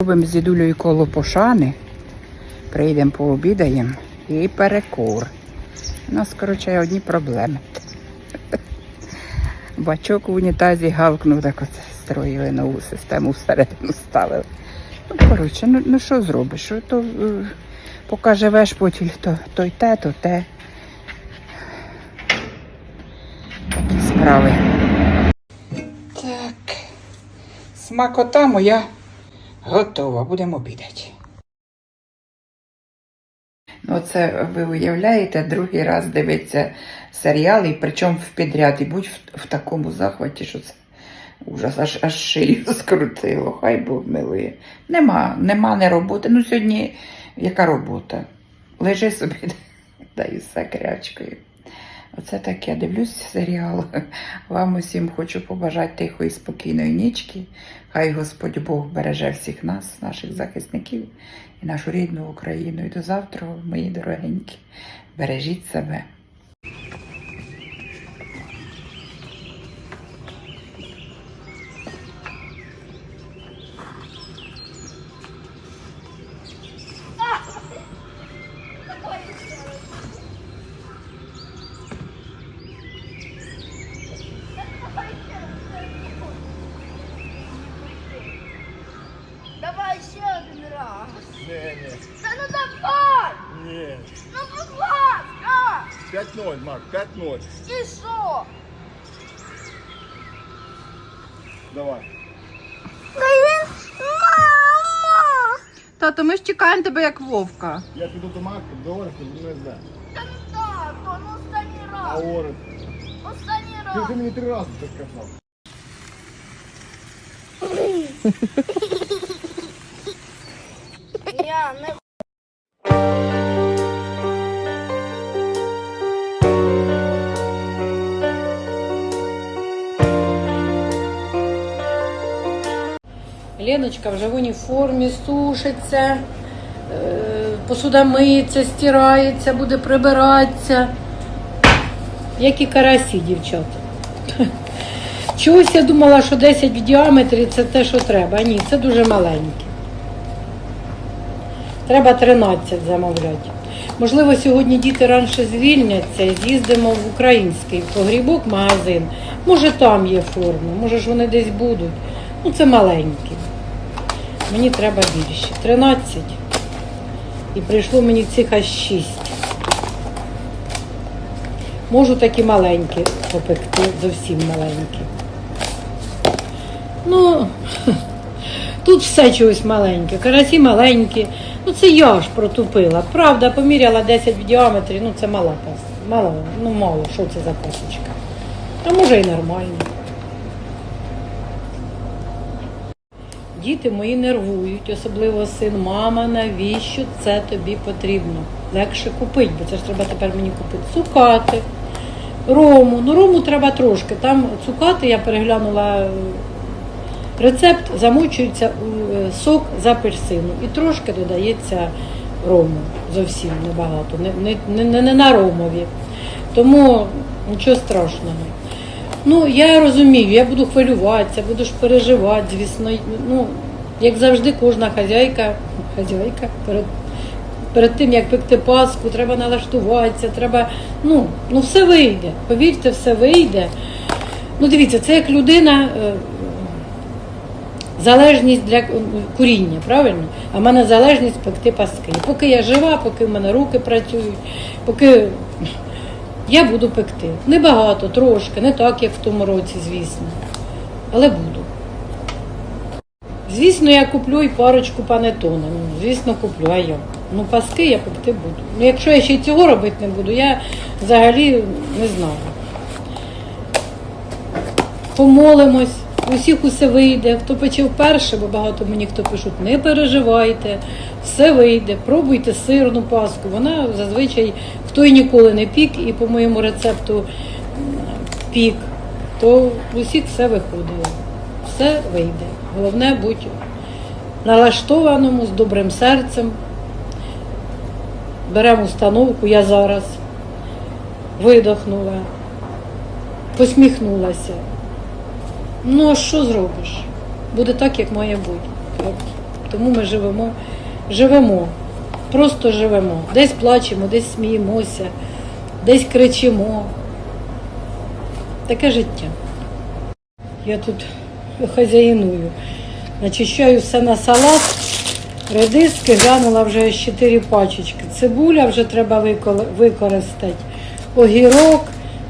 Робимо з дідулею коло пошани, прийдемо пообідаємо і перекур. У нас, коротше, одні проблеми. Бачок в унітазі гавкнув, так оце строїли нову систему всередину ставили. Ну, коротше, ну, ну що зробиш? То, е, поки живеш потім, то, то й те, то те. Такі справи. Так. Смакота моя готова. Будемо обідати. Ну, це ви уявляєте, другий раз дивиться серіал, і причому в підряд, і будь в, в такому захваті, що це ужас, аж, аж шию скрутило, хай Бог милує. Нема, нема не роботи. Ну, сьогодні яка робота? Лежи собі, да і все крячкою. Оце так я дивлюсь серіал. Вам усім хочу побажати тихої, спокійної нічки. Хай Господь Бог береже всіх нас, наших захисників і нашу рідну Україну. І до завтра, мої дорогенькі. Бережіть себе. раз. Ні, ні, Та ну давай! ні. Ну будь ласка! 5-0, Марк, 5-0. І що? Давай. Мама! Тато, ми ж чекаємо тебе як вовка. Я піду до Марка, до Ореста, не знаю. Та ну тато, ну останній А раз. Орест? Останній Ти, раз. ти мені три рази це сказав. Не Леночка вже в уніформі сушиться, е, посуда миється, стирається, буде прибиратися. Як і карасі, дівчата. Чогось я думала, що 10 в діаметрі це те, що треба. Ні, це дуже маленьке. Треба 13 замовляти. Можливо, сьогодні діти раніше звільняться і з'їздимо в український погрібок магазин. Може там є форми, може ж вони десь будуть. Ну це маленькі. Мені треба більше. 13. І прийшло мені цих аж 6. Можу такі маленькі попекти, зовсім маленькі. Ну, тут все чогось маленьке. Карасі маленькі. Ну це я ж протупила. Правда, поміряла 10 в діаметрі, ну це мала пас. Мало, ну мало, що це за пасочка. А може і нормально. Діти мої нервують, особливо син, мама, навіщо це тобі потрібно? Легше купити, бо це ж треба тепер мені купити цукати, рому. Ну, рому треба трошки. Там цукати я переглянула рецепт, замочується у е, сок з апельсину і трошки додається рому. Зовсім небагато, не, не, не, не на ромові. Тому нічого страшного. Ну, я розумію, я буду хвилюватися, буду ж переживати, звісно. Ну, як завжди, кожна хазяйка, хазяйка перед, перед тим, як пекти паску, треба налаштуватися, треба. Ну, ну все вийде. Повірте, все вийде. Ну, дивіться, це як людина. Залежність для куріння, правильно? А в мене залежність пекти паски. Поки я жива, поки в мене руки працюють, поки я буду пекти. Небагато, трошки, не так, як в тому році, звісно. Але буду. Звісно, я куплю і парочку панетона. Ну, звісно, куплю, а я. Ну, паски я пекти буду. Ну, якщо я ще й цього робити не буду, я взагалі не знаю. Помолимось, усіх усе вийде. Хто пече вперше, бо багато мені хто пишуть, не переживайте, все вийде, пробуйте сирну паску. Вона зазвичай, хто і ніколи не пік, і по моєму рецепту пік, то у всіх все виходило. Все вийде. Головне будь налаштованому, з добрим серцем. Беремо установку, я зараз видохнула, посміхнулася. Ну, а що зробиш? Буде так, як має бути. Так. Тому ми живемо, живемо, просто живемо. Десь плачемо, десь сміємося, десь кричимо. Таке життя. Я тут хазяїную. Начищаю все на салат. Редиски глянула вже 4 пачечки. Цибуля вже треба використати. Огірок.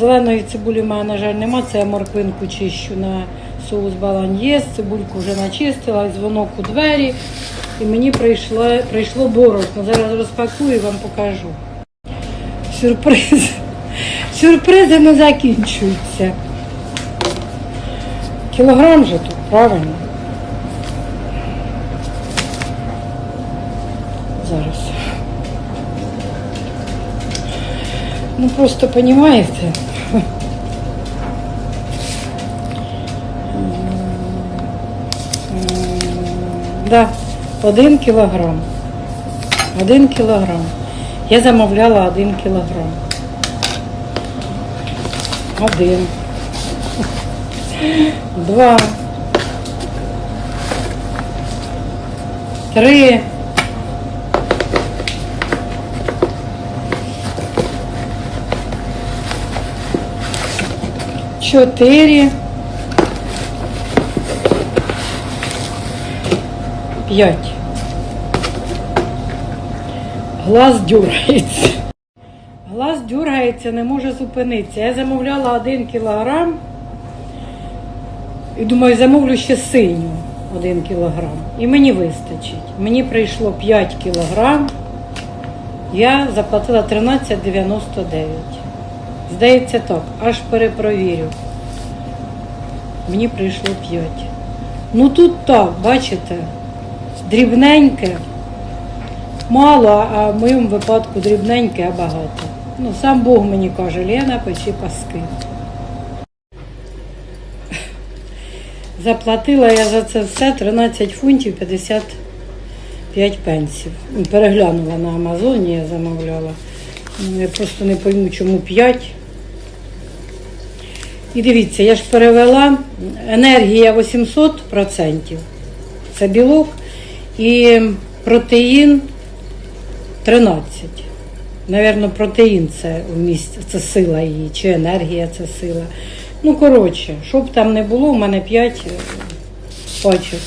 Зеленої цибулі в мене, на жаль, нема. Це я морквинку чищу на соус баланьєс. Цибульку вже начистила, дзвонок у двері. І мені прийшло, прийшло борошно. Зараз розпакую і вам покажу. Сюрприз. Сюрпризи не закінчуються. Кілограм же тут, правильно? Зараз. Ну просто понімаєте. Да, один кілограм. Один кілограм. Я замовляла один кілограм. Один. Два. Три. Чотири. П'ять. Глаз дюрається. Глаз дюрається, не може зупинитися. Я замовляла один кілограм. І думаю, замовлю ще синю один кілограм. І мені вистачить. Мені прийшло 5 кілограм. Я заплатила 13,99. Здається так, аж перепровірю. Мені прийшло 5. Ну тут так, бачите, дрібненьке. Мало, а в моєму випадку дрібненьке, а багато. Ну, сам Бог мені каже, Лена, печи паски. Заплатила я за це все 13 фунтів 55 пенсів. Переглянула на Амазоні, я замовляла. Ну, Я просто не пойму, чому 5. І дивіться, я ж перевела енергія 800%. Це білок і протеїн 13. Навірно, протеїн це в місці, це сила її, чи енергія це сила. Ну, коротше, щоб там не було, у мене 5 пачок.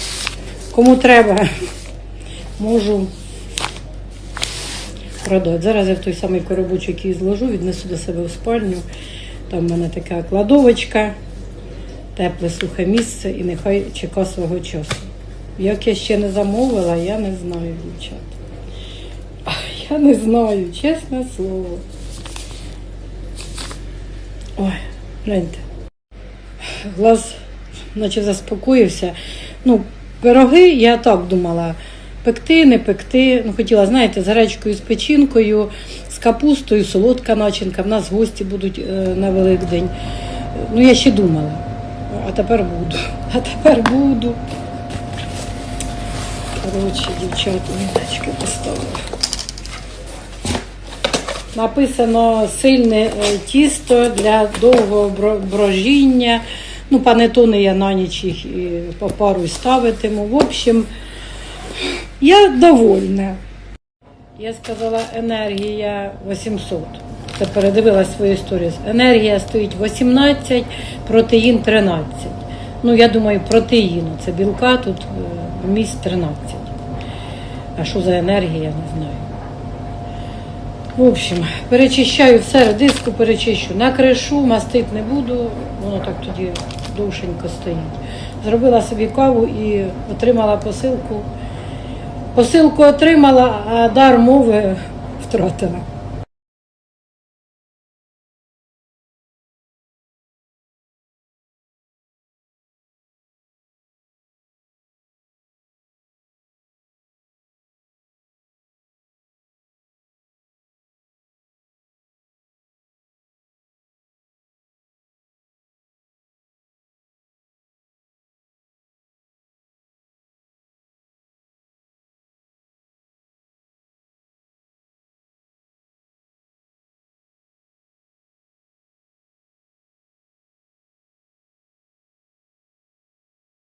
Кому треба, можу продати. Зараз я в той самий коробочок який зложу, віднесу до себе в спальню. Там в мене така кладовочка, тепле сухе місце і нехай чека свого часу. Як я ще не замовила, я не знаю, дівчата. Я не знаю, чесне слово. Ой, гляньте. Глаз наче заспокоївся. Ну, пироги я так думала. Пекти, не пекти. Ну, хотіла, знаєте, з гречкою, з печінкою, з капустою, солодка начинка. В нас гості будуть е, на Великдень. Ну, я ще думала. А тепер буду. А тепер буду. Коротше, дівчата, ниточки поставила. Написано сильне е, тісто для довгого брожіння. Ну, панетони я на ніч їх і по пару ставитиму. В общем, я довольна. Я сказала, енергія 800. Це передивилась свою історію. Енергія стоїть 18, протеїн 13. Ну, я думаю, протеїну. Це білка тут е, вміст 13. А що за енергія, я не знаю. В общем, перечищаю все, редиску перечищу. Накришу, мастити не буду, воно так тоді довшенько стоїть. Зробила собі каву і отримала посилку. Посилку отримала, а дар мови втратила.